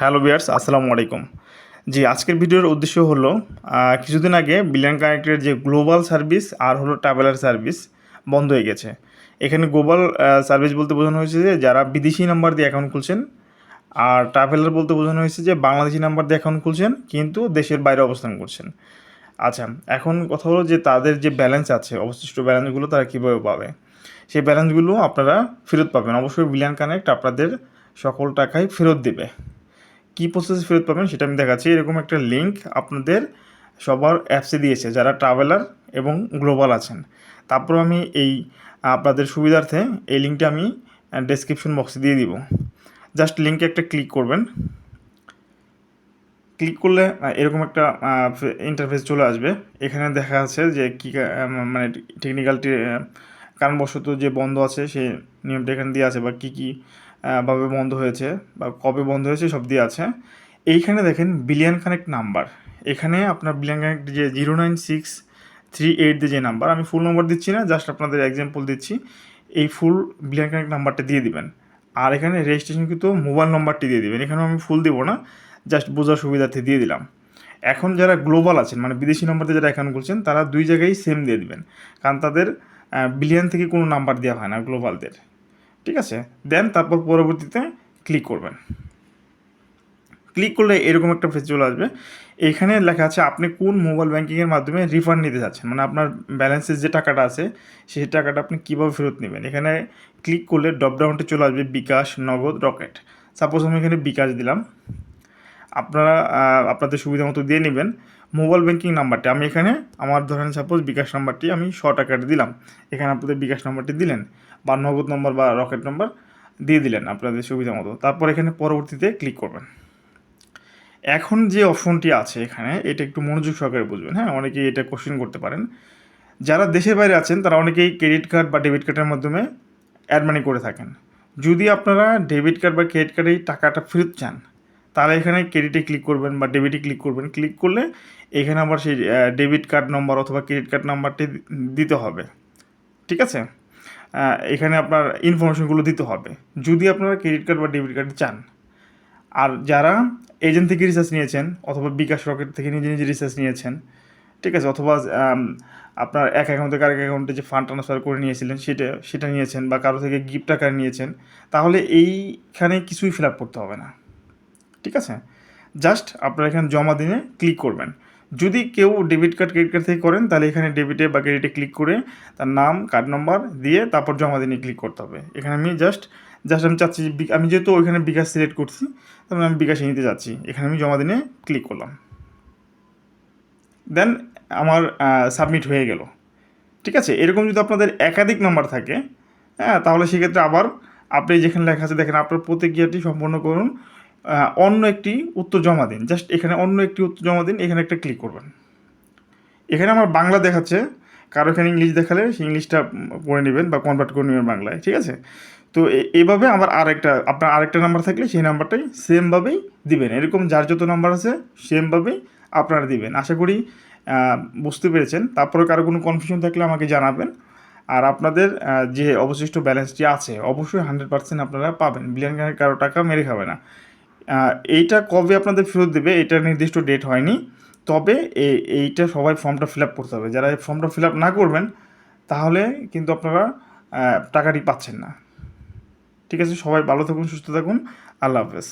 Hello বিয়ার্স আসসালামু আলাইকুম। জি, আজকের ভিডিওর উদ্দেশ্য হলো কিছুদিন আগে বিলিয়ান কানেক্টের যে গ্লোবাল সার্ভিস আর হলো ট্রাভেলার সার্ভিস বন্ধ হয়ে গেছে। এখানে গ্লোবাল সার্ভিস বলতে বোঝানো হয়েছে যে, যারা বিদেশি নাম্বার দিয়ে অ্যাকাউন্ট খুলছেন, আর ট্রাভেলার বলতে বোঝানো হয়েছে যে, বাংলাদেশি নাম্বার দিয়ে অ্যাকাউন্ট খুলছেন, কিন্তু দেশের বাইরে অবস্থান করছেন। আচ্ছা এখন কথা হলো যে, তাদের যে ব্যালেন্স আছে, অবশিষ্ট ব্যালেন্সগুলো তারা কীভাবে পাবে? সেই ব্যালেন্সগুলো আপনারা ফেরত পাবেন। অবশ্যই বিলিয়ান কানেক্ট আপনাদের সকল টাকাই ফেরত দেবে। কী প্রসেসে ফেরত পাবেন সেটা আমি দেখাচ্ছি। এরকম একটা লিঙ্ক আপনাদের সবার অ্যাপসে দিয়েছে, যারা ট্রাভেলার এবং গ্লোবাল আছেন। তারপর আমি এই, আপনাদের সুবিধার্থে এই লিঙ্কটা আমি ডেসক্রিপশন বক্সে দিয়ে দিব। জাস্ট লিঙ্কে একটা ক্লিক করবেন। ক্লিক করলে এরকম একটা ইন্টারফেস চলে আসবে। এখানে দেখা আছে যে কী মানে টেকনিক্যালটি কারণবশত যে বন্ধ আছে সেই নিয়মটা এখানে দিয়ে আছে বা কী কী ভাবে বন্ধ হয়েছে বা কবে বন্ধ হয়েছে সব দিয়ে আছে। এইখানে দেখেন বিলিয়ন কানেক্ট নাম্বার এখানে আপনার বিলিয়ন কানেক্ট যে zero nine six three eight যে নাম্বার আমি ফুল নম্বর দিচ্ছি না জাস্ট আপনাদের এক্সাম্পল দিচ্ছি। এই ফুল বিলিয়ন কানেক্ট নাম্বারটা দিয়ে দিবেন। আর এখানে রেজিস্ট্রেশন কিন্তু মোবাইল নম্বরটি দিয়ে দিবেন। এখানে আমি ফুল দিব না জাস্ট বোঝার সুবিধার্থে দিয়ে দিলাম। এখন যারা গ্লোবাল আছেন মানে বিদেশি নাম্বারতে যারা অ্যাকাউন্ট করছেন তারা দুই জায়গায় সেম দিয়ে দিবেন। কারণ তাদের বিলিয়ন থেকে কোনো নাম্বার দেওয়া হয় না গ্লোবালদের ঠিক আছে? দেন তারপর পরবর্তীতে ক্লিক করবেন। ক্লিক করলে এরকম একটা পেজ চলে আসবে। এখানে লেখা আছে, আপনি কোন মোবাইল ব্যাঙ্কিংয়ের মাধ্যমে রিফান্ড নিতে যাচ্ছেন? মানে আপনার ব্যালেন্সের যে টাকাটা আছে, সেই টাকাটা আপনি কীভাবে ফেরত নেবেন? এখানে ক্লিক করলে ড্রপডাউনটা চলে আসবে, বিকাশ, নগদ, রকেট। সাপোজ আমি এখানে বিকাশ দিলাম। আপনারা আপনাদের সুবিধা মতো দিয়ে নেবেন। মোবাইল ব্যাঙ্কিং নাম্বারটি। আমি এখানে আমার ধরেন সাপোজ বিকাশ নাম্বারটি আমি শ টাকাটা দিলাম। এখানে আপনাদের বিকাশ নাম্বারটি দিলেন বা নগদ নম্বর বা রকেট নম্বর দিয়ে দিলেন আপনাদের সুবিধা মতো। তারপর এখানে পরবর্তীতে ক্লিক করবেন। এখন যে অপশনটি আছে এখানে, এটা একটু মনোযোগ সহকারে বুঝবেন। হ্যাঁ অনেকেই এটা কোশ্চেন করতে পারেন। যারা দেশের বাইরে আছেন, তারা অনেকেই ক্রেডিট কার্ড বা ডেবিট কার্ডের মাধ্যমে অ্যাড মানি করে থাকেন। যদি আপনারা ডেবিট কার্ড বা ক্রেডিট কার্ডে টাকাটা ফেরত চান তাহলে এখানে ক্রেডিটে ক্লিক করবেন বা ডেবিটে ক্লিক করবেন। ক্লিক করলে এখানে আবার সেই ডেবিট কার্ড নম্বর অথবা ক্রেডিট কার্ড নাম্বারটি দিতে হবে। ঠিক আছে? এখানে আপনার ইনফরমেশনগুলো দিতে হবে। যদি আপনারা ক্রেডিট কার্ড বা ডেবিট কার্ড চান। আর যারা এজেন্ট থেকে রিসার্চ নিয়েছেন অথবা বিকাশ রকেট থেকে নিজে নিজে রিসার্চ নিয়েছেন, ঠিক আছে? অথবা আপনার এক অ্যাকাউন্ট থেকে আরেক অ্যাকাউন্টে যে ফান্ড ট্রান্সফার করে নিয়েছিলেন, সেটা সেটা নিয়েছেন বা কারও থেকে গিফট আকারে নিয়েছেন, তাহলে এইখানে কিছুই ফিল আপ করতে হবে না। ঠিক আছে? জাস্ট আপনারা এখানে জমা দিনে ক্লিক করবেন। যদি কেউ ডেবিট কার্ড ক্রেডিট কার্ড থেকে করেন, তাহলে এখানে ডেবিটে বা ক্রেডিটে ক্লিক করে তার নাম কার্ড নম্বর দিয়ে তারপর জমা দিনে ক্লিক করতে হবে। এখানে আমি জাস্ট জাস্ট আমি চাচ্ছি আমি যেহেতু ওইখানে বিকাশ সিলেক্ট করছি তারপরে আমি বিকাশে নিতে যাচ্ছি। এখানে আমি জমা দিনে ক্লিক করলাম। দেন আমার সাবমিট হয়ে গেল। ঠিক আছে? এরকম যদি আপনাদের একাধিক নাম্বার থাকে হ্যাঁ তাহলে সেক্ষেত্রে আবার আপনি যেখানে লেখা আছে দেখেন, আপনার প্রতিক্রিয়াটি সম্পন্ন করুন। অন্য একটি উত্তর জমা দিন। জাস্ট এখানে অন্য একটি উত্তর জমা দিন, এখানে একটা ক্লিক করবেন। এখানে আমার বাংলা দেখাচ্ছে। কারও এখানে ইংলিশ দেখালে সেই ইংলিশটা পড়ে নেবেন বা কনভার্ট করে নেবেন বাংলায়, ঠিক আছে? তো এইভাবে আমার আরেকটা, আপনার আরেকটা নাম্বার থাকলে সেই নাম্বারটাই সেমভাবেই দিবেন। এরকম যার যত নাম্বার আছে সেমভাবেই আপনারা দিবেন। আশা করি বুঝতে পেরেছেন। তারপরে কারও কোনো কনফিউশন থাকলে আমাকে জানাবেন। আর আপনাদের যে অবশিষ্ট ব্যালেন্সটি আছে, অবশ্যই হান্ড্রেড পার্সেন্ট আপনারা পাবেন। বিলিয়ন কারও টাকা মেরে খাবে না। এইটা কবে আপনাদের ফেরত দেবে, এটা নির্দিষ্ট ডেট হয়নি। তবে এই এইটা সবাই ফর্মটা ফিল আপ করতে হবে। যারা এই ফর্মটা ফিল আপ না করবেন, তাহলে কিন্তু আপনারা টাকাটি পাচ্ছেন না। ঠিক আছে, সবাই ভালো থাকুন, সুস্থ থাকুন। আল্লাহ হাফেজ।